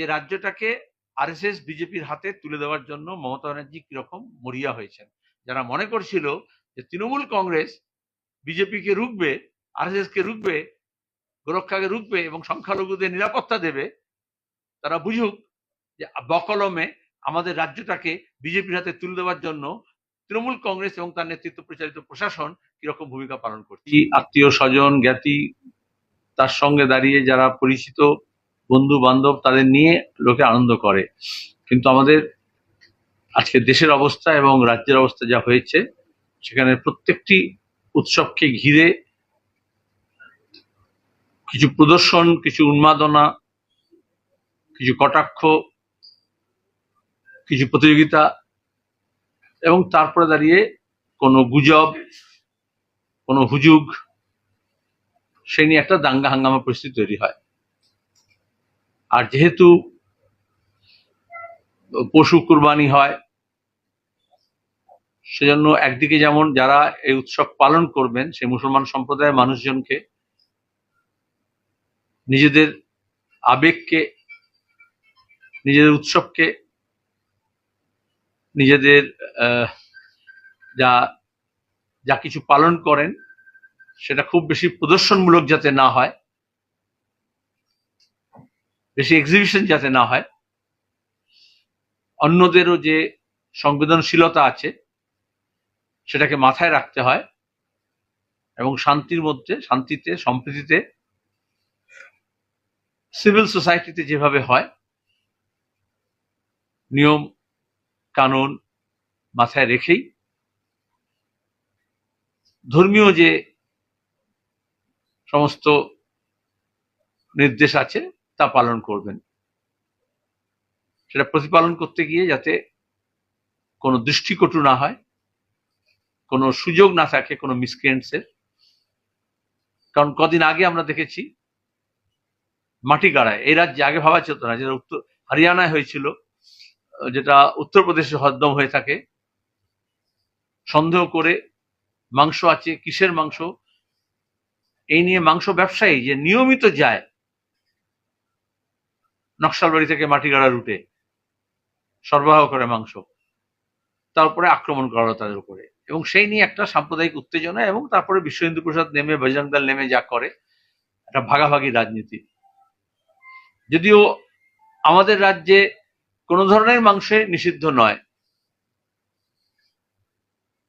যে রাজ্যটাকে আরএসএস, বিজেপির হাতে তুলে দেওয়ার জন্য মমতা ব্যানার্জি কীরকম মরিয়া হয়েছেন। যারা মনে করছিল যে তৃণমূল কংগ্রেস বিজেপিকে রুখবে আরএসএস কে রুখবে, গোরক্ষাকে রুখবে এবং সংখ্যালঘুদের নিরাপত্তা দেবে, তারা বুঝুক যে বকলমে আমাদের রাজ্যটাকে বিজেপির হাতে তুলে দেওয়ার জন্য তৃণমূল কংগ্রেস এবং তার নেতৃত্ব পরিচালিত প্রশাসন কীরকম ভূমিকা পালন করছে। আত্মীয় স্বজন জ্ঞাতি তার সঙ্গে দাঁড়িয়ে যারা পরিচিত বন্ধু বান্ধব তাদের নিয়ে লোকে আনন্দ করে। কিন্তু আমাদের আজকে দেশের অবস্থা এবং রাজ্যের অবস্থা যা হয়েছে, সেখানে প্রত্যেকটি উৎসবকে ঘিরে কিছু প্রদর্শন, কিছু উন্মাদনা, কিছু কটাক্ষ, কিছু প্রতিযোগিতা এবং তারপরে দাঁড়িয়ে কোনো গুজব, কোনো হুজুগ, সে নিয়ে একটা দাঙ্গা হাঙ্গামা পরিস্থিতি তৈরি হয়। আর যেহেতু পশু কুরবানি হয়, সেজন্য একদিকে যেমন যারা এই উৎসব পালন করবেন, সেই মুসলমান সম্প্রদায়ের মানুষজনকে নিজেদের আবেগকে, নিজেদের উৎসবকে, নিজেদের যা যা কিছু পালন করেন, সেটা খুব বেশি প্রদর্শনমূলক যাতে না হয় বেশি এক্সিবিশন যাতে না হয়। অন্যদেরও যে সংবেদনশীলতা আছে, সেটাকে মাথায় রাখতে হয় এবং শান্তির মধ্যে, শান্তিতে, সম্প্রীতিতে সিভিল সোসাইটিতে যেভাবে হয়, নিয়ম, কানুন মাথায় রেখেই ধর্মীয় যে সমস্ত নির্দেশ আছে তা পালন করবেন। সেটা প্রতিপালন করতে গিয়ে যাতে কোনো দৃষ্টিকটু না হয়, কোনো সুযোগ না থাকে কোনো মিসক্রিয়েন্টসের কারণ কদিন আগে আমরা দেখেছি মাটি গাড়ায় এই রাজ্যে আগে ভাবা যেত না, যেটা উত্তর, হরিয়ানায় হয়েছিল, যেটা উত্তরপ্রদেশে হদ্দম হয়ে থাকে। সন্দেহ করে মাংস আছে, কিসের মাংস? এই নিয়ে মাংস ব্যবসায়ী যে নিয়মিত যায় নকশালবাড়ি থেকে মাটিগাড়া রুটে সরবরাহ করে মাংস, তারপরে আক্রমণ করা তাদের উপরে। এবং সেই নিয়ে একটা সাম্প্রদায়িক উত্তেজনা এবং তারপরে বিশ্ব হিন্দু পরিষদ নেমে, বজরং দল নেমে যা করে, একটা ভাগাভাগি রাজনীতি। যদিও আমাদের রাজ্যে কোনো ধরনের মাংসে নিষিদ্ধ নয়।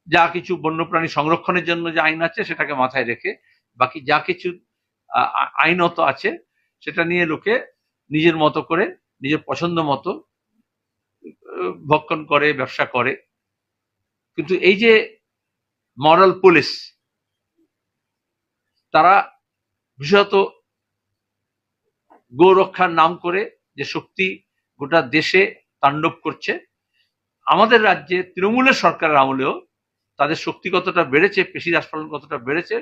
যা কিছু বন্যপ্রাণী সংরক্ষণের জন্য যে আইন আছে সেটাকে মাথায় রেখে, বাকি যা কিছু আইনত আছে, সেটা নিয়ে লোকে নিজের মতো করে, নিজের পছন্দ মতো ভক্ষণ করে, ব্যবসা করে। কিন্তু এই যে মরাল পুলিশ তারা বিশেষত গো রক্ষার নাম করে যে শক্তি গোটা দেশে তাণ্ডব করছে। আমাদের রাজ্যে তৃণমূলের সরকারের আমলেও তাদের শক্তি কতটা বেড়েছে, পেশি রাজপালন কতটা বেড়েছে,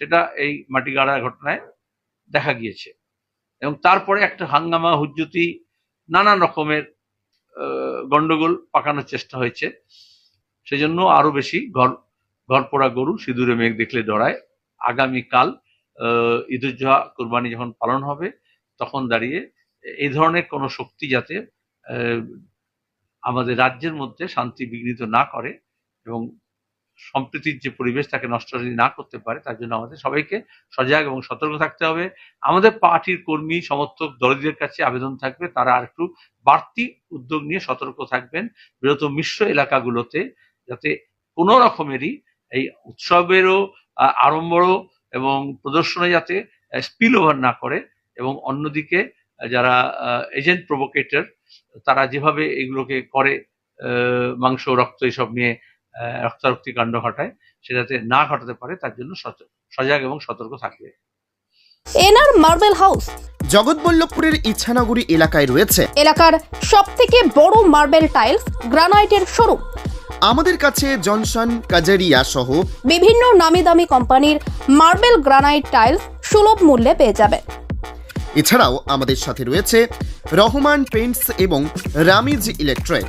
সেটা এই মাটিগাড়া ঘটনায় দেখা গিয়েছে। এবং তারপরে একটা হাঙ্গামা, হুজ্জুতি, নানান রকমের গন্ডগোল পাকানোর চেষ্টা হয়েছে। সেজন্য আরও বেশি ঘর ঘর পোড়া গরু সিঁদুরে মেঘ দেখলে ডরায় আগামীকাল ঈদুজ্জোহা কোরবানি যখন পালন হবে, তখন দাঁড়িয়ে এই ধরনের কোনো শক্তি যাতে আমাদের রাজ্যের মধ্যে শান্তি বিঘ্নিত না করে এবং সম্প্রীতির যে পরিবেশ তাকে নষ্ট যদি না করতে পারে তার জন্য আমাদের সবাইকে সজাগ এবং সতর্ক থাকতে হবে। আমাদের পার্টির কর্মী সমর্থক দলদের কাছে আবেদন থাকবে তারা আর একটু বাড়তি উদ্যোগ নিয়ে সতর্ক থাকবেন। বৃহত্তম মিশ্র এলাকাগুলোতে যাতে কোনো রকমেরই এই উৎসবেরও আহ, আড়ম্বরও এবং প্রদর্শনে যাতে স্পিল ওভার না করে এবং অন্যদিকে যারা এজেন্ট প্রভোকেটর তারা যেভাবে এগুলোকে করে মাংস রক্ত এসব নিয়ে রক্তারক্তি কাণ্ড ঘটায় সেটাতে না ঘটাতে পারে তার জন্য সজাগ এবং সতর্ক থাকবে। N R marble house. জগৎবল্লভপুরের Ichhanagari এলাকায় রয়েছে। এলাকার সব থেকে বড় মার্বেল টাইলস গ্রানাইটের শোরুম। আমাদের কাছে জনসন কাজারিয়া সহ বিভিন্ন নামি দামি কোম্পানির মার্বেল গ্রানাইট টাইলস সুলভ মূল্যে পেয়ে যাবে এছাড়াও আমাদের সাথে রয়েছে রহমান পেইন্টস এবং রামিজ ইলেকট্রিক।